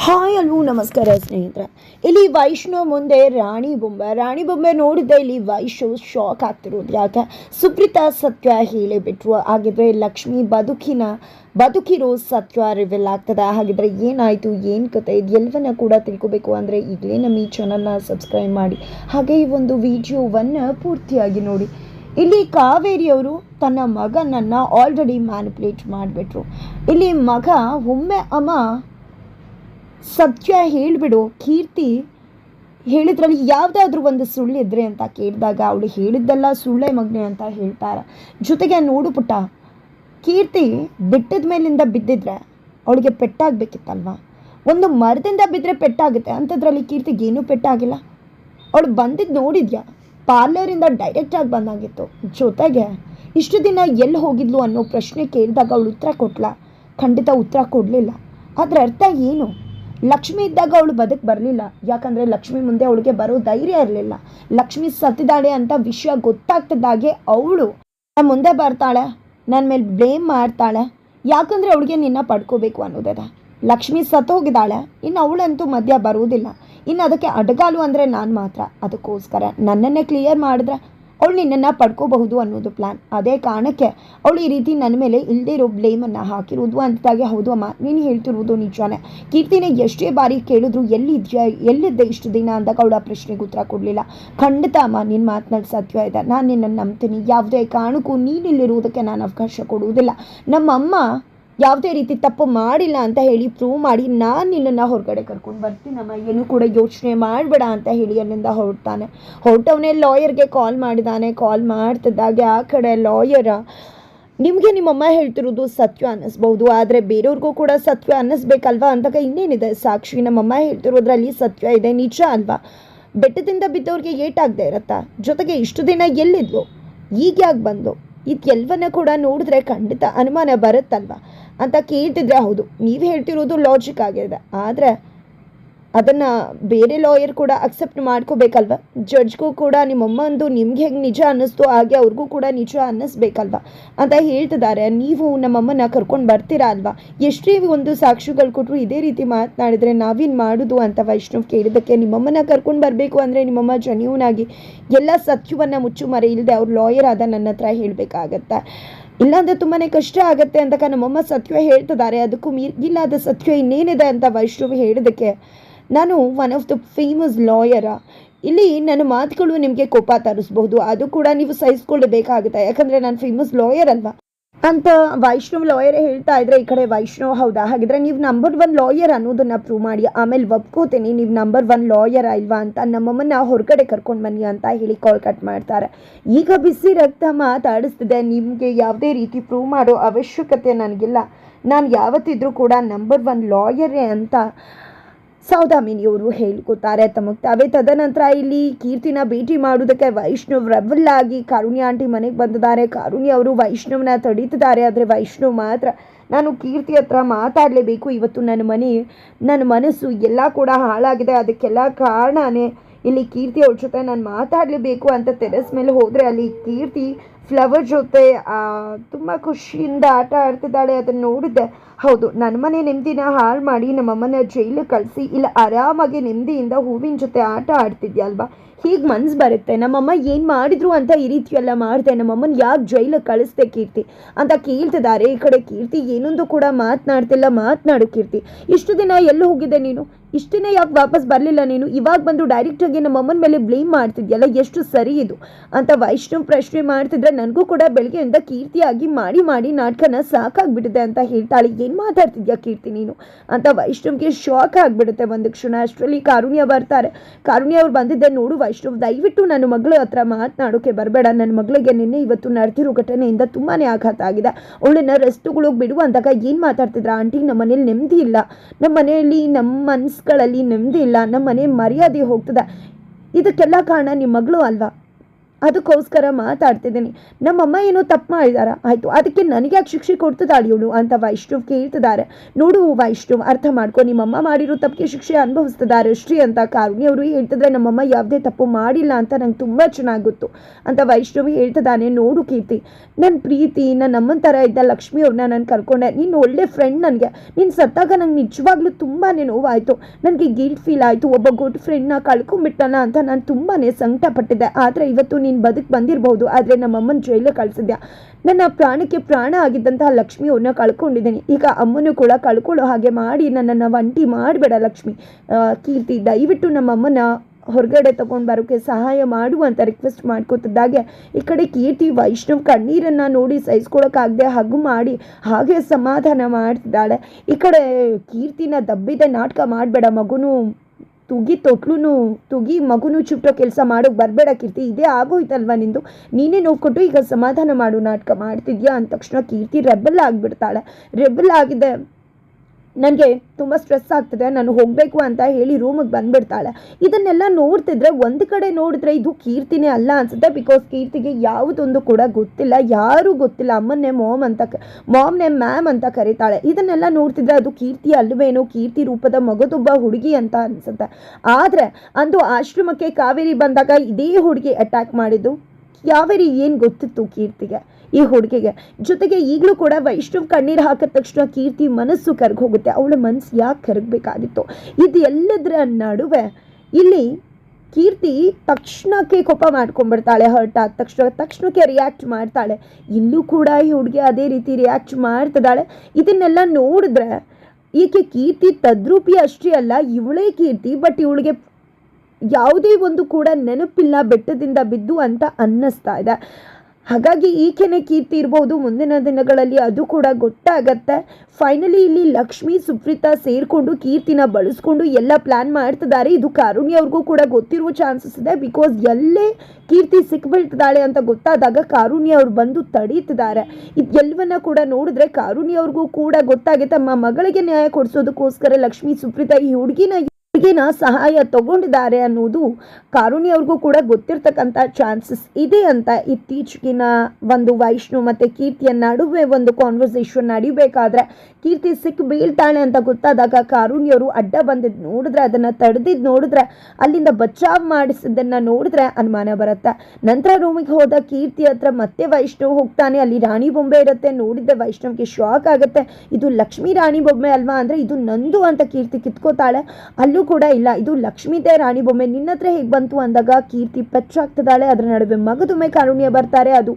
Hi ಅಲ್ವೂ, ನಮಸ್ಕಾರ ಸ್ನೇಹಿತರೆ. ಇಲ್ಲಿ ವೈಷ್ಣವ್ ಮುಂದೆ ರಾಣಿ ಬೊಂಬೆ. ರಾಣಿ ಬೊಂಬೆ ನೋಡಿದ್ದೆ ಇಲ್ಲಿ ವೈಷ್ಣವ್ ಶಾಕ್ ಆಗ್ತಿರೋದು ಯಾಕೆ? ಸುಪ್ರೀತಾ ಸತ್ಯ ಹೇಳಿಬಿಟ್ರು ಹಾಗಿದ್ರೆ ಲಕ್ಷ್ಮಿ ಬದುಕಿನ, ಬದುಕಿರೋ ಸತ್ಯ ರಿವೆಲ್ ಆಗ್ತದೆ. ಹಾಗಿದ್ರೆ ಏನಾಯಿತು, ಏನು ಕತೆ? ಇದು ಎಲ್ಲವನ್ನ ಕೂಡ ತಿಳ್ಕೊಬೇಕು ಅಂದರೆ ಈಗಲೇ ನಮ್ಮ ಈ ಚಾನಲ್ನ ಸಬ್ಸ್ಕ್ರೈಬ್ ಮಾಡಿ. ಹಾಗೆ ಈ ಒಂದು ವಿಡಿಯೋವನ್ನು ಪೂರ್ತಿಯಾಗಿ ನೋಡಿ. ಇಲ್ಲಿ ಕಾವೇರಿಯವರು ತನ್ನ ಮಗನನ್ನು ಆಲ್ರೆಡಿ ಮ್ಯಾನಿಪುಲೇಟ್ ಮಾಡಿಬಿಟ್ರು. ಇಲ್ಲಿ ಮಗ ಒಮ್ಮೆ ಅಮ್ಮ ಸತ್ಯ ಹೇಳಿಬಿಡು, ಕೀರ್ತಿ ಹೇಳಿದ್ರಲ್ಲಿ ಯಾವುದಾದ್ರೂ ಒಂದು ಸುಳ್ಳಿದ್ರೆ ಅಂತ ಕೇಳಿದಾಗ ಅವಳು ಹೇಳಿದ್ದೆಲ್ಲ ಸುಳ್ಳೇ ಮಗ್ನೆ ಅಂತ ಹೇಳ್ತಾರೆ. ಜೊತೆಗೆ ನೋಡು ಪುಟ್ಟ, ಕೀರ್ತಿ ಬೆಟ್ಟದ ಮೇಲಿಂದ ಬಿದ್ದಿದ್ರೆ ಅವಳಿಗೆ ಪೆಟ್ಟಾಗಬೇಕಿತ್ತಲ್ವ? ಒಂದು ಮರದಿಂದ ಬಿದ್ದರೆ ಪೆಟ್ಟಾಗುತ್ತೆ, ಅಂಥದ್ರಲ್ಲಿ ಕೀರ್ತಿಗೆ ಏನೂ ಪೆಟ್ಟಾಗಿಲ್ಲ. ಅವಳು ಬಂದಿದ್ದು ನೋಡಿದ್ಯಾ? ಪಾರ್ಲರಿಂದ ಡೈರೆಕ್ಟಾಗಿ ಬಂದಾಗಿತ್ತು. ಜೊತೆಗೆ ಇಷ್ಟು ದಿನ ಎಲ್ಲಿ ಹೋಗಿದ್ಲು ಅನ್ನೋ ಪ್ರಶ್ನೆ ಕೇಳಿದಾಗ ಅವಳು ಉತ್ತರ ಕೊಟ್ಲ. ಖಂಡಿತ ಉತ್ತರ ಕೊಡಲಿಲ್ಲ. ಅದರ ಅರ್ಥ ಏನು? ಲಕ್ಷ್ಮಿ ಇದ್ದಾಗ ಅವಳು ಬದುಕು ಬರಲಿಲ್ಲ. ಯಾಕಂದರೆ ಲಕ್ಷ್ಮಿ ಮುಂದೆ ಅವಳಿಗೆ ಬರೋ ಧೈರ್ಯ ಇರಲಿಲ್ಲ. ಲಕ್ಷ್ಮಿ ಸತ್ತಿದ್ದಾಳೆ ಅಂತ ವಿಷಯ ಗೊತ್ತಾಗ್ತಿದ್ದಾಗೆ ಅವಳು ಮುಂದೆ ಬರ್ತಾಳೆ ನನ್ನ ಮೇಲೆ ಬ್ಲೇಮ್ ಮಾಡ್ತಾಳೆ. ಯಾಕಂದರೆ ಅವಳಿಗೆ ನಿನ್ನ ಪಡ್ಕೋಬೇಕು ಅನ್ನೋದಿದೆ ಲಕ್ಷ್ಮಿ ಸತ್ತೋಗಿದ್ದಾಳೆ ಇನ್ನು ಅವಳಂತೂ ಮಧ್ಯ ಬರುವುದಿಲ್ಲ. ಇನ್ನು ಅದಕ್ಕೆ ಅಡಗಾಲು ಅಂದರೆ ನಾನು ಮಾತ್ರ. ಅದಕ್ಕೋಸ್ಕರ ನನ್ನನ್ನೇ ಕ್ಲಿಯರ್ ಮಾಡಿದ್ರೆ ಅವಳು ನಿನ್ನನ್ನು ಪಡ್ಕೋಬಹುದು ಅನ್ನೋದು ಪ್ಲ್ಯಾನ್ ಅದೇ ಕಾರಣಕ್ಕೆ ಅವಳು ಈ ರೀತಿ ನನ್ನ ಮೇಲೆ ಇಲ್ಲದೇ ಇರೋ ಬ್ಲೇಮನ್ನು ಹಾಕಿರೋದು ಅಂತಾಗೆ ಹೌದು ಅಮ್ಮ. ನೀನು ಹೇಳ್ತಿರುವುದು ನಿಜಾನೇ. ಕೀರ್ತಿನ ಎಷ್ಟೇ ಬಾರಿ ಕೇಳಿದ್ರು ಎಲ್ಲಿದ್ಯಾ ಎಲ್ಲಿದ್ದೆ ಇಷ್ಟು ದಿನ ಅಂದಾಗ ಅವಳು ಆ ಪ್ರಶ್ನೆಗೆ ಉತ್ತರ ಕೊಡಲಿಲ್ಲ. ಖಂಡಿತ ಅಮ್ಮ ನಿನ್ನ ಮಾತನಾಡಿ ಸತ್ಯ ಇದೆ. ನಾನು ನಿನ್ನನ್ನು ನಂಬ್ತೀನಿ. ಯಾವುದೇ ಕಾರಣಕ್ಕೂ ನೀನಿಲ್ಲಿರುವುದಕ್ಕೆ ನಾನು ಅವಕಾಶ ಕೊಡುವುದಿಲ್ಲ. ನಮ್ಮಮ್ಮ ಯಾವುದೇ ರೀತಿ ತಪ್ಪು ಮಾಡಿಲ್ಲ ಅಂತ ಹೇಳಿ ಪ್ರೂವ್ ಮಾಡಿ ನಾನು ನಿನ್ನನ್ನು ಹೊರಗಡೆ ಕರ್ಕೊಂಡು ಬರ್ತೀನಮ್ಮ ಏನು ಕೂಡ ಯೋಚನೆ ಮಾಡಬೇಡ ಅಂತ ಹೇಳಿ ಅಲ್ಲಿಂದ ಹೊರಟಾನೆ ಹೊರಟವನೇ ಲಾಯರ್ಗೆ ಕಾಲ್ ಮಾಡಿದಾನೆ. ಕಾಲ್ ಮಾಡ್ತಿದ್ದಾಗೆ ಆ ಕಡೆ ಲಾಯರ ನಿಮಗೆ ನಿಮ್ಮಮ್ಮ ಹೇಳ್ತಿರೋದು ಸತ್ಯ ಅನ್ನಿಸ್ಬೋದು ಆದರೆ ಬೇರೆಯವ್ರಿಗೂ ಕೂಡ ಸತ್ಯ ಅನ್ನಿಸ್ಬೇಕಲ್ವಾ ಅಂದಾಗ ಇನ್ನೇನಿದೆ. ಸಾಕ್ಷಿ ನಮ್ಮಮ್ಮ ಹೇಳ್ತಿರೋದ್ರಲ್ಲಿ ಸತ್ಯ ಇದೆ, ನಿಜ ಅಲ್ವಾ? ಬೆಟ್ಟದಿಂದ ಬಿದ್ದವ್ರಿಗೆ ಏಟಾಗದೆ ಇರತ್ತಾ? ಜೊತೆಗೆ ಇಷ್ಟು ದಿನ ಎಲ್ಲಿದ್ಲು? ಈಗ ಯಾಕೆ ಬಂದು ಇದು ಎಲ್ಲವನ್ನ ಕೂಡ ನೋಡಿದ್ರೆ ಖಂಡಿತ ಅನುಮಾನ ಬರುತ್ತಲ್ವ? ಅಂತ ಕೇಳ್ತಿದ್ರೆ ಹೌದು. ನೀವು ಹೇಳ್ತಿರೋದು ಲಾಜಿಕ್ ಆಗಿದೆ. ಆದರೆ ಅದನ್ನು ಬೇರೆ ಲಾಯರ್ ಕೂಡ ಅಕ್ಸೆಪ್ಟ್ ಮಾಡ್ಕೋಬೇಕಲ್ವ? ಜಡ್ಜ್ಗೂ ಕೂಡ, ನಿಮ್ಮಮ್ಮಂದು ನಿಮ್ಗೆ ಹೆಂಗೆ ನಿಜ ಅನ್ನಿಸ್ತು, ಹಾಗೆ ಅವ್ರಿಗೂ ಕೂಡ ನಿಜ ಅನ್ನಿಸ್ಬೇಕಲ್ವ? ಅಂತ ಹೇಳ್ತಿದ್ದಾರೆ. ನೀವು ನಮ್ಮಮ್ಮನ ಕರ್ಕೊಂಡು ಬರ್ತೀರಾ ಅಲ್ವಾ? ಎಷ್ಟೇ ಒಂದು ಸಾಕ್ಷಿಗಳು ಕೊಟ್ಟರು ಇದೇ ರೀತಿ ಮಾತನಾಡಿದರೆ ನಾವೇನು ಮಾಡೋದು ಅಂತ ವೈಷ್ಣವ್ ಕೇಳಿದ್ದಕ್ಕೆ ನಿಮ್ಮಮ್ಮನ ಕರ್ಕೊಂಡು ಬರಬೇಕು ಅಂದರೆ ನಿಮ್ಮಮ್ಮ ಜನ್ಯೂನಾಗಿ ಎಲ್ಲ ಸತ್ಯವನ್ನು ಮುಚ್ಚು ಮರೆ ಇಲ್ಲದೆ ಅವ್ರ ಲಾಯರ್ ಆದ ನನ್ನ ಹತ್ರ ಹೇಳಬೇಕಾಗತ್ತೆ. ಇಲ್ಲಾಂದ್ರೆ ತುಂಬಾ ಕಷ್ಟ ಆಗುತ್ತೆ ಅಂತ ನಮ್ಮಮ್ಮ ಸತ್ಯ ಹೇಳ್ತಿದ್ದಾರೆ. ಅದಕ್ಕೂ ಮೀರ್ಗಿಲ್ಲಾದ ಸತ್ಯ ಇನ್ನೇನಿದೆ ಅಂತ ವೈಷ್ಣವ್ ಹೇಳಿದಕ್ಕೆ ನಾನು one of the famous lawyer ಇಲ್ಲಿ ನನ್ನ ಮಾತುಗಳು ನಿಮಗೆ ಕೋಪ ತರಿಸ್ಬಹುದು. ಅದು ಕೂಡ ನೀವು ಸಹಿಸ್ಕೊಳ್ಬೇಕಾಗುತ್ತೆ ಯಾಕಂದರೆ ನಾನು ಫೇಮಸ್ ಲಾಯರ್ ಅಲ್ವಾ? ಅಂತ ವೈಷ್ಣವ್ ಲಾಯರ್ ಹೇಳ್ತಾ ಇದ್ರೆ ಈ ಕಡೆ ವೈಷ್ಣವ್ ಹೌದಾ? ಹಾಗಿದ್ರೆ ನೀವು ನಂಬರ್ ಒನ್ ಲಾಯರ್ ಅನ್ನೋದನ್ನ ಪ್ರೂವ್ ಮಾಡಿ. ಆಮೇಲೆ ಒಪ್ಕೋತೀನಿ, ನೀವು ನಂಬರ್ ಒನ್ ಲಾಯರ್ ಇಲ್ವಾ ಅಂತ ನಮ್ಮಮ್ಮನ್ನ ಹೊರಗಡೆ ಕರ್ಕೊಂಡು ಬನ್ನಿ ಅಂತ ಹೇಳಿ ಕಾಲ್ ಕಟ್ ಮಾಡ್ತಾರೆ. ಈಗ ಬಿಸಿ ರಕ್ತ ಮಾತಾಡಿಸ್ತಿದೆ. ನಿಮಗೆ ಯಾವುದೇ ರೀತಿ ಪ್ರೂವ್ ಮಾಡೋ ಅವಶ್ಯಕತೆ ನನಗಿಲ್ಲ. ನಾನು ಯಾವತ್ತಿದ್ರೂ ಕೂಡ ನಂಬರ್ ಒನ್ ಲಾಯರೇ ಅಂತ ಸೌದಾಮಿನಿಯವರು ಹೇಳ್ಕೊತಾರೆ ತಮಗೆ ತಾವೇ ತದನಂತರ ಇಲ್ಲಿ ಕೀರ್ತಿನ ಭೇಟಿ ಮಾಡುವುದಕ್ಕೆ ವೈಷ್ಣವ್ ರೆಬಲ್ ಆಗಿ ಕಾರುಣ್ಯ ಆಂಟಿ ಮನೆಗೆ ಬಂದಿದ್ದಾರೆ. ಕಾರುಣ್ಯ ಅವರು ವೈಷ್ಣವ್ನ ತಡೀತಿದ್ದಾರೆ. ಆದರೆ ವೈಷ್ಣವ್ ಮಾತ್ರ, ನಾನು ಕೀರ್ತಿ ಹತ್ರ ಮಾತಾಡಲೇಬೇಕು. ಇವತ್ತು ನನ್ನ ಮನೆ, ನನ್ನ ಮನಸ್ಸು ಎಲ್ಲ ಕೂಡ ಹಾಳಾಗಿದೆ. ಅದಕ್ಕೆಲ್ಲ ಕಾರಣನೇ ಇಲ್ಲಿ ಕೀರ್ತಿ ಅವ್ರ ಜೊತೆ ನಾನು ಮಾತಾಡಲೇಬೇಕು ಅಂತ ತೆರೆಸ್ ಮೇಲೆ ಹೋದರೆ ಅಲ್ಲಿ ಕೀರ್ತಿ ಫ್ಲವರ್ ಜೊತೆ ತುಂಬ ಖುಷಿಯಿಂದ ಆಟ ಆಡ್ತಿದ್ದಾಳೆ, ಅದನ್ನು ನೋಡಿದ್ದೆ. ಹೌದು ನನ್ನ ಮನೆ ನೆಮ್ಮದಿನ ಹಾಳು ಮಾಡಿ ನಮ್ಮಮ್ಮನ ಜೈಲಿಗೆ ಕಳಿಸಿ, ಇಲ್ಲ ಆರಾಮಾಗಿ ನೆಮ್ಮದಿಯಿಂದ ಹೂವಿನ ಜೊತೆ ಆಟ ಆಡ್ತಿದ್ಯಲ್ವಾ ಹೀಗೆ ಮನ್ಸು ಬರುತ್ತೆ. ನಮ್ಮಮ್ಮ ಏನು ಮಾಡಿದ್ರು ಅಂತ ಈ ರೀತಿಯೆಲ್ಲ ಮಾಡಿದೆ. ನಮ್ಮಮ್ಮನ ಯಾಕೆ ಜೈಲಿಗೆ ಕಳಿಸ್ದೆ ಕೀರ್ತಿ? ಅಂತ ಕೇಳ್ತಿದ್ದಾರೆ ಈ ಕಡೆ ಕೀರ್ತಿ ಏನೊಂದು ಕೂಡ ಮಾತನಾಡ್ತಿಲ್ಲ. ಮಾತನಾಡು ಕೀರ್ತಿ, ಇಷ್ಟು ದಿನ ಎಲ್ಲೂ ಹೋಗಿದ್ದೆ ನೀನು? ಇಷ್ಟು ದಿನ ಯಾಕೆ ವಾಪಸ್ ಬರಲಿಲ್ಲ ನೀನು? ಇವಾಗ ಬಂದು ಡೈರೆಕ್ಟಾಗಿ ನಮ್ಮಮ್ಮನ ಮೇಲೆ ಬ್ಲೇಮ್ ಮಾಡ್ತಿದ್ಯಲ್ಲ, ಎಷ್ಟು ಸರಿ ಇದು? ಅಂತ ವೈಷ್ಣವ್ ಪ್ರಶ್ನೆ ಮಾಡ್ತಿದ್ರೆ ನನಗೂ ಕೂಡ ಬೆಳಗ್ಗೆಯಿಂದ ಕೀರ್ತಿಯಾಗಿ ಮಾಡಿ ಮಾಡಿ ನಾಟಕನ ಸಾಕಾಗ್ಬಿಟ್ಟಿದೆ ಅಂತ ಹೇಳ್ತಾಳೆ. ಏನು ಮಾತಾಡ್ತಿದ್ಯಾ ಕೀರ್ತಿ ನೀನು? ಅಂತ ವೈಷ್ಣವ್ಗೆ ಶಾಕ್ ಆಗಿಬಿಡುತ್ತೆ ಒಂದು ಕ್ಷಣ. ಅಷ್ಟರಲ್ಲಿ ಕಾರುಣ್ಯ ಬರ್ತಾರೆ. ಕಾರುಣ್ಯ ಅವ್ರು ಬಂದಿದ್ದೆ ನೋಡು ವೈಷ್ಣವ್, ದಯವಿಟ್ಟು ನನ್ನ ಮಗಳ ಹತ್ರ ಮಾತನಾಡೋಕೆ ಬರಬೇಡ. ನನ್ನ ಮಗಳಿಗೆ ನಿನ್ನೆ ಇವತ್ತು ನಡೆದಿರೋ ಘಟನೆಯಿಂದ ತುಂಬಾ ಆಘಾತ ಆಗಿದೆ. ಅವಳನ್ನ ರೆಸ್ಟುಗಳಿಗೆ ಬಿಡು ಅಂದಾಗ ಏನು ಮಾತಾಡ್ತಿದ್ರ? ಆಂಟಿ ನಮ್ಮ ಮನೇಲಿ ನೆಮ್ಮದಿ ಇಲ್ಲ. ನಮ್ಮ ಮನೆಯಲ್ಲಿ ನಮ್ಮ ಮನಸ್ಸುಗಳಲ್ಲಿ ನೆಮ್ಮದಿ ಇಲ್ಲ ನಮ್ಮ ಮನೆ ಮರ್ಯಾದೆ ಹೋಗ್ತದೆ. ಇದಕ್ಕೆಲ್ಲ ಕಾರಣ ನಿಮ್ಮ ಮಗಳು ಅಲ್ವಾ? ಅದಕ್ಕೋಸ್ಕರ ಮಾತಾಡ್ತಿದ್ದೀನಿ. ನಮ್ಮಮ್ಮ ಏನೋ ತಪ್ಪು ಮಾಡಿದಾರ. ಆಯಿತು, ಅದಕ್ಕೆ ನನಗೆ ಯಾಕೆ ಶಿಕ್ಷೆ ಕೊಡ್ತದಾಳಿ ಇವಳು ಅಂತ ವೈಷ್ಣವ್ ಕೇಳ್ತಿದ್ದಾರೆ. ನೋಡು ವೈಷ್ಣವ್, ಅರ್ಥ ಮಾಡ್ಕೊ. ನಿಮ್ಮಮ್ಮ ಮಾಡಿರೋ ತಪ್ಪಿಗೆ ಶಿಕ್ಷೆ ಅನುಭವಿಸ್ತಿದ್ದಾರೆ ಶ್ರೀ ಅಂತ ಕಾರುಣಿ ಅವರು ಹೇಳ್ತಿದ್ರೆ, ನಮ್ಮಮ್ಮ ಯಾವುದೇ ತಪ್ಪು ಮಾಡಿಲ್ಲ ಅಂತ ನಂಗೆ ತುಂಬ ಚೆನ್ನಾಗಿ ಗೊತ್ತು ಅಂತ ವೈಷ್ಣವ್ ಹೇಳ್ತಿದ್ದಾನೆ. ನೋಡು ಕೀರ್ತಿ ನನ್ನ ಪ್ರೀತಿ ನನ್ನ ಅಮ್ಮನ ಥರ ಇದ್ದ ಲಕ್ಷ್ಮಿ ಅವ್ರನ್ನ ನಾನು ಕರ್ಕೊಂಡೆ. ನೀನು ಒಳ್ಳೆ ಫ್ರೆಂಡ್ ನನಗೆ. ನೀನು ಸತ್ತಾಗ ನಂಗೆ ನಿಜವಾಗ್ಲೂ ತುಂಬಾ ನೋವಾಯಿತು. ನನಗೆ ಗಿಲ್ಟ್ ಫೀಲ್ ಆಯಿತು. ಒಬ್ಬ ಗುಡ್ ಫ್ರೆಂಡ್ನ ಕಳ್ಕೊಂಡ್ಬಿಟ್ಟಲ್ಲ ಅಂತ ನಾನು ತುಂಬಾ ಸಂಕಟ ಪಟ್ಟಿದ್ದೆ ಆದರೆ ಇವತ್ತು ನೀನು ಬದುಕು ಬಂದಿರಬಹುದು ಆದರೆ ನಮ್ಮಮ್ಮನ ಜೈಲಿಗೆ ಕಳಿಸಿದ್ಯಾ? ನನ್ನ ಪ್ರಾಣಕ್ಕೆ ಪ್ರಾಣ ಆಗಿದ್ದಂತಹ ಲಕ್ಷ್ಮಿ ಕಳ್ಕೊಂಡಿದ್ದೀನಿ. ಈಗ ಅಮ್ಮನೂ ಕೂಡ ಕಳ್ಕೊಳ್ಳೋ ಹಾಗೆ ಮಾಡಿ ನನ್ನನ್ನು ಒಂಟಿ ಮಾಡಬೇಡ ಲಕ್ಷ್ಮಿ. ಕೀರ್ತಿ, ದಯವಿಟ್ಟು ನಮ್ಮಮ್ಮನ ಹೊರಗಡೆ ತಗೊಂಡು ಬರೋಕ್ಕೆ ಸಹಾಯ ಮಾಡು ಅಂತ ರಿಕ್ವೆಸ್ಟ್ ಮಾಡ್ಕೋತಿದ್ದಾಗೆ. ಈ ಕಡೆ ಕೀರ್ತಿ, ವೈಷ್ಣವ್ ಕಣ್ಣೀರನ್ನು ನೋಡಿ ಸಹಿಸ್ಕೊಳಕ್ಕಾಗದೆ ಹಗು ಮಾಡಿ ಹಾಗೆ ಸಮಾಧಾನ ಮಾಡ್ತಿದ್ದಾಳೆ. ಈ ಕಡೆ ಕೀರ್ತಿನ ದಬ್ಬಿದ ನಾಟಕ ಮಾಡಬೇಡ ಮಗುನು. ತುಗಿ ತೊಟ್ಲು ತುಗಿ ಮಗುನು ಚುಟ್ಟೋ ಕೆಲಸ ಮಾಡೋಕೆ ಬರಬೇಡ ಕೀರ್ತಿ. ಇದೇ ಆಗೋಯ್ತಲ್ವಾ ನಿಂದು? ನೀನೇ ನೋವು ಕೊಟ್ಟು ಈಗ ಸಮಾಧಾನ ಮಾಡು, ನಾಟಕ ಮಾಡ್ತಿದ್ಯಾ? ಅಂದ ತಕ್ಷಣ ಕೀರ್ತಿ ರೆಬಲ್ ಆಗಿಬಿಡ್ತಾಳೆ. ರೆಬಲ್ ಆಗಿದೆ. ನನಗೆ ತುಂಬ ಸ್ಟ್ರೆಸ್ ಆಗ್ತಿದೆ, ನಾನು ಹೋಗಬೇಕು ಅಂತ ಹೇಳಿ ರೂಮಿಗೆ ಬಂದ್ಬಿಡ್ತಾಳೆ. ಇದನ್ನೆಲ್ಲ ನೋಡ್ತಿದ್ರೆ ಒಂದು ಕಡೆ ನೋಡಿದ್ರೆ ಇದು ಕೀರ್ತಿನೇ ಅಲ್ಲ ಅನ್ಸುತ್ತೆ ಬಿಕಾಸ್ ಕೀರ್ತಿಗೆ ಯಾವುದೊಂದು ಕೂಡ ಗೊತ್ತಿಲ್ಲ, ಯಾರೂ ಗೊತ್ತಿಲ್ಲ, ಅಮ್ಮನ್ನೇ ಮಾಮ್ ಅಂತ ಮಾಮ್ನೇ ಮ್ಯಾಮ್ ಅಂತ ಕರೀತಾಳೆ. ಇದನ್ನೆಲ್ಲ ನೋಡ್ತಿದ್ರೆ ಅದು ಕೀರ್ತಿ ಅಲ್ಲವೇನೋ ಕೀರ್ತಿ ರೂಪದ ಮಗದೊಬ್ಬ ಹುಡುಗಿ ಅಂತ ಅನ್ಸುತ್ತೆ. ಆದರೆ, ಅಂದು ಆಶ್ರಮಕ್ಕೆ ಕಾವೇರಿ ಬಂದಾಗ ಇದೇ ಹುಡುಗಿ ಅಟ್ಯಾಕ್ ಮಾಡಿದ್ದು? ಕಾವೇರಿ ಏನು ಗೊತ್ತಿತ್ತು ಕೀರ್ತಿಗೆ ಈ ಹುಡುಗಿಗೆ? ಜೊತೆಗೆ ಈಗಲೂ ಕೂಡ ವೈಷ್ಣವ್ ಕಣ್ಣೀರು ಹಾಕಿದ ತಕ್ಷಣ ಕೀರ್ತಿ ಮನಸ್ಸು ಕರ್ಗೋಗುತ್ತೆ ಅವಳ ಮನಸ್ಸು ಯಾಕೆ ಕರಗಬೇಕಾಗಿತ್ತು? ಇದು ಎಲ್ಲದರ ನಡುವೆ ಇಲ್ಲಿ ಕೀರ್ತಿ ತಕ್ಷಣಕ್ಕೆ ಕೋಪ ಮಾಡ್ಕೊಂಡ್ಬಿಡ್ತಾಳೆ ಹರ್ಟ್ ಆದ ತಕ್ಷಣ, ತಕ್ಷಣಕ್ಕೆ ರಿಯಾಕ್ಟ್ ಮಾಡ್ತಾಳೆ. ಇಲ್ಲೂ ಕೂಡ ಈ ಹುಡುಗಿ ಅದೇ ರೀತಿ ರಿಯಾಕ್ಟ್ ಮಾಡ್ತಿದ್ದಾಳೆ. ಇದನ್ನೆಲ್ಲ ನೋಡಿದ್ರೆ ಈಕೆ ಕೀರ್ತಿ ತದ್ರೂಪಿ ಅಷ್ಟೇ ಅಲ್ಲ, ಇವಳೇ ಕೀರ್ತಿ ಬಟ್ ಇವಳಿಗೆ ಯಾವುದೇ ಒಂದು ಕೂಡ ನೆನಪಿಲ್ಲ, ಬೆಟ್ಟದಿಂದ ಬಿದ್ದು ಅಂತ ಅನ್ನಿಸ್ತಾ ಇದೆ. ಹಾಗಾಗಿ ಈಕೆನೆ ಕೀರ್ತಿ ಇರ್ಬೋದು, ಮುಂದಿನ ದಿನಗಳಲ್ಲಿ ಅದು ಕೂಡ ಗೊತ್ತಾಗತ್ತೆ. ಫೈನಲಿ ಇಲ್ಲಿ ಲಕ್ಷ್ಮಿ, ಸುಪ್ರೀತಾ ಸೇರಿಕೊಂಡು ಕೀರ್ತಿನ ಬಳಸ್ಕೊಂಡು ಎಲ್ಲ ಪ್ಲ್ಯಾನ್ ಮಾಡ್ತಿದ್ದಾರೆ. ಇದು ಕಾರುಣ್ಯ ಅವ್ರಿಗೂ ಕೂಡ ಗೊತ್ತಿರುವ ಚಾನ್ಸಸ್ ಇದೆ ಬಿಕಾಸ್ ಎಲ್ಲೇ ಕೀರ್ತಿ ಸಿಕ್ಬಿಡ್ತಿದ್ದಾಳೆ ಅಂತ ಗೊತ್ತಾದಾಗ ಕಾರುಣ್ಯ ಅವ್ರು ಬಂದು ತಡೀತಿದ್ದಾರೆ. ಇದೆಲ್ಲವನ್ನ ಕೂಡ ನೋಡಿದ್ರೆ ಕಾರುಣ್ಯ ಅವ್ರಿಗೂ ಕೂಡ ಗೊತ್ತಾಗಿ ತಮ್ಮ ಮಗಳಿಗೆ ನ್ಯಾಯ ಕೊಡಿಸೋದಕ್ಕೋಸ್ಕರ ಲಕ್ಷ್ಮಿ, ಸುಪ್ರೀತಾ ಈ ಹುಡುಗಿನ ಹುಡುಗಿನ ಸಹಾಯ ತಗೊಂಡಿದ್ದಾರೆ ಅನ್ನೋದು ಕಾರುಣಿ ಅವ್ರಿಗೂ ಕೂಡ ಗೊತ್ತಿರ್ತಕ್ಕಂಥ ಚಾನ್ಸಸ್ ಇದೆ ಅಂತ ಇತ್ತೀಚೆಗಿನ ಒಂದು ವೈಷ್ಣು ಮತ್ತು ಕೀರ್ತಿಯ ನಡುವೆ ಒಂದು ಕಾನ್ವರ್ಸೇಷನ್ ನಡಿಬೇಕಾದ್ರೆ ಕೀರ್ತಿ ಸಿಕ್ ಬೀಳ್ತಾಳೆ ಅಂತ ಗೊತ್ತಾದಾಗ ಕಾರುಣ್ಯವರು ಅಡ್ಡ ಬಂದಿದ್ದು ನೋಡಿದ್ರೆ ಅದನ್ನು ತಡೆದಿದ್ದು ನೋಡಿದ್ರೆ ಅಲ್ಲಿಂದ ಬಚಾವ್ ಮಾಡಿಸಿದ್ದನ್ನು ನೋಡಿದ್ರೆ ಅನುಮಾನ ಬರುತ್ತೆ. ನಂತರ ರೂಮಿಗೆ ಹೋದ ಕೀರ್ತಿ ಹತ್ರ ಮತ್ತೆ ವೈಷ್ಣವ್ ಹೋಗ್ತಾನೆ, ಅಲ್ಲಿ ರಾಣಿ ಬೊಂಬೆ ಇರುತ್ತೆ. ನೋಡಿದ್ದೆ ವೈಷ್ಣವ್ಗೆ ಶಾಕ್ ಆಗುತ್ತೆ. ಇದು ಲಕ್ಷ್ಮೀ ರಾಣಿ ಬೊಂಬೆ ಅಲ್ವಾ? ಅಂದರೆ ಇದು ನಂದು ಅಂತ ಕೀರ್ತಿ ಕಿತ್ಕೋತಾಳೆ. ಅಲ್ಲೂ ಕೂಡ ಇಲ್ಲ. ಇದು ಲಕ್ಷ್ಮೀದೇ ರಾಣಿ ಬೊಮ್ಮೆ. ನಿನ್ನ ಹತ್ರ ಹೇಗೆ ಬಂತು ಅಂದಾಗ ಕೀರ್ತಿ ಪೆಚ್ಚಾಗ್ತದಾಳೆ ಅದರ ನಡುವೆ ಮಗದೊಮ್ಮೆ ಕಾರುಣ್ಯ ಬರ್ತಾರೆ. ಅದು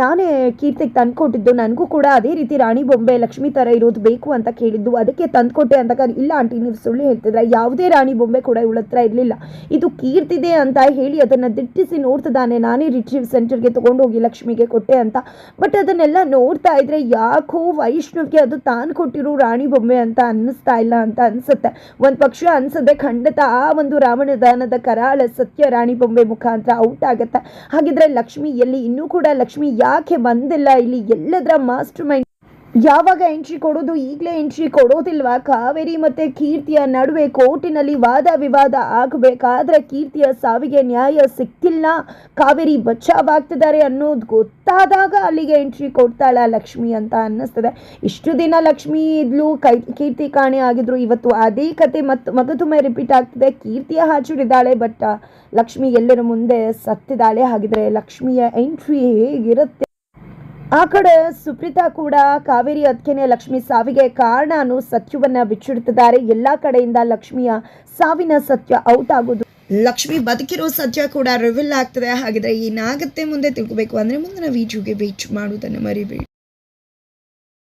ನಾನೇ ಕೀರ್ತಿಗೆ ತಂದುಕೊಟ್ಟಿದ್ದು, ನನಗೂ ಕೂಡ ಅದೇ ರೀತಿ ರಾಣಿ ಬೊಂಬೆ, ಲಕ್ಷ್ಮಿ ಥರ ಇರೋದು ಬೇಕು ಅಂತ ಕೇಳಿದ್ದು. ಅದಕ್ಕೆ ತಂದ್ಕೊಟ್ಟೆ ಅಂದಾಗ ಇಲ್ಲ ಆಂಟಿ, ನೀವು ಸುಳ್ಳು ಹೇಳ್ತಿದ್ರೆ? ಯಾವುದೇ ರಾಣಿ ಬೊಂಬೆ ಕೂಡ ಇವಳ ಹತ್ರ ಇರಲಿಲ್ಲ. ಇದು ಕೀರ್ತಿದೆ ಅಂತ ಹೇಳಿ ಅದನ್ನು ದಿಟ್ಟಿಸಿ ನೋಡ್ತಿದ್ದಾನೆ ನಾನೇ ರಿಟ್ರೀವ್ ಸೆಂಟರ್ಗೆ ತೊಗೊಂಡೋಗಿ ಲಕ್ಷ್ಮಿಗೆ ಕೊಟ್ಟೆ ಅಂತ. ಬಟ್ ಅದನ್ನೆಲ್ಲ ನೋಡ್ತಾ ಇದ್ರೆ ಯಾಕೋ ವೈಷ್ಣವ್ಗೆ ಅದು ತಾನು ಕೊಟ್ಟಿರೋ ರಾಣಿ ಬೊಂಬೆ ಅಂತ ಅನ್ನಿಸ್ತಾ ಇಲ್ಲ ಅಂತ ಅನಿಸುತ್ತೆ. ಒಂದು ಪಕ್ಷ ಅನಿಸದೆ ಖಂಡಿತ ಆ ಒಂದು ರಾವಣದಾನದ ಕರಾಳ ಸತ್ಯ ರಾಣಿ ಬೊಂಬೆ ಮುಖಾಂತರ ಔಟ್ ಆಗುತ್ತೆ. ಹಾಗಿದ್ರೆ ಲಕ್ಷ್ಮಿ ಎಲ್ಲಿ ಇನ್ನೂ ಕೂಡ ಲಕ್ಷ್ಮಿ ಯಾಕೆ ಬಂದಿಲ್ಲ ಇಲ್ಲಿ ಎಲ್ಲದರ ಮಾಸ್ಟರ್ ಮೈಂಡ್ ಯಾವಾಗ ಎಂಟ್ರಿ ಕೊಡೋದು? ಈಗಲೇ ಎಂಟ್ರಿ ಕೊಡೋದಿಲ್ವಾ? ಕಾವೇರಿ ಮತ್ತೆ ಕೀರ್ತಿಯ ನಡುವೆ ಕೋರ್ಟಿನಲ್ಲಿ ವಾದ ವಿವಾದ ಆಗಬೇಕಾದ್ರೆ ಕೀರ್ತಿಯ ಸಾವಿಗೆ ನ್ಯಾಯ ಸಿಕ್ಕಿಲ್ಲ ಕಾವೇರಿ ಬಚಾವಾಗ್ತಿದ್ದಾರೆ ಅನ್ನೋದು ಗೊತ್ತಾದಾಗ ಅಲ್ಲಿಗೆ ಎಂಟ್ರಿ ಕೊಡ್ತಾಳ ಲಕ್ಷ್ಮಿ ಅಂತ ಅನ್ನಿಸ್ತದೆ. ಇಷ್ಟು ದಿನ ಲಕ್ಷ್ಮಿ ಇದ್ಲು, ಕೈ, ಕೀರ್ತಿ ಕಾಣೆ ಆಗಿದ್ರು. ಇವತ್ತು ಅದೇ ಕತೆ ಮತ್ತು ಮಗದುಮೆ ರಿಪೀಟ್ ಆಗ್ತಿದೆ. ಕೀರ್ತಿಯ ಹಾಜರಿದ್ದಾಳೆ ಬಟ್ ಲಕ್ಷ್ಮಿ ಎಲ್ಲರ ಮುಂದೆ ಸತ್ತಿದ್ದಾಳೆ. ಹಾಗಿದ್ರೆ ಲಕ್ಷ್ಮಿಯ ಎಂಟ್ರಿ ಹೇಗಿರುತ್ತೆ? ಆ ಕಡೆ ಸುಪ್ರೀತಾ ಕೂಡ ಕಾವೇರಿ ಅದಕ್ಕೇನೆ ಲಕ್ಷ್ಮಿ ಸಾವಿಗೆ ಕಾರಣ ಅನ್ನು ಸತ್ಯವನ್ನ ಬಿಚ್ಚಿಡ್ತಿದ್ದಾರೆ. ಎಲ್ಲಾ ಕಡೆಯಿಂದ ಲಕ್ಷ್ಮಿಯ ಸಾವಿನ ಸತ್ಯ ಔಟ್ ಆಗೋದು. ಲಕ್ಷ್ಮಿ ಬದುಕಿರೋ ಸತ್ಯ ಕೂಡ ರಿವೀಲ್ ಆಗ್ತದೆ. ಹಾಗಿದ್ರೆ ಏನಾಗುತ್ತೆ ಮುಂದೆ ತಿಳ್ಕೊಬೇಕು ಅಂದ್ರೆ ಮುಂದಿನ ವಿಡಿಯೋಗೆ ವೇಟ್ ಮಾಡುವುದನ್ನು ಮರಿಬೇಡಿ.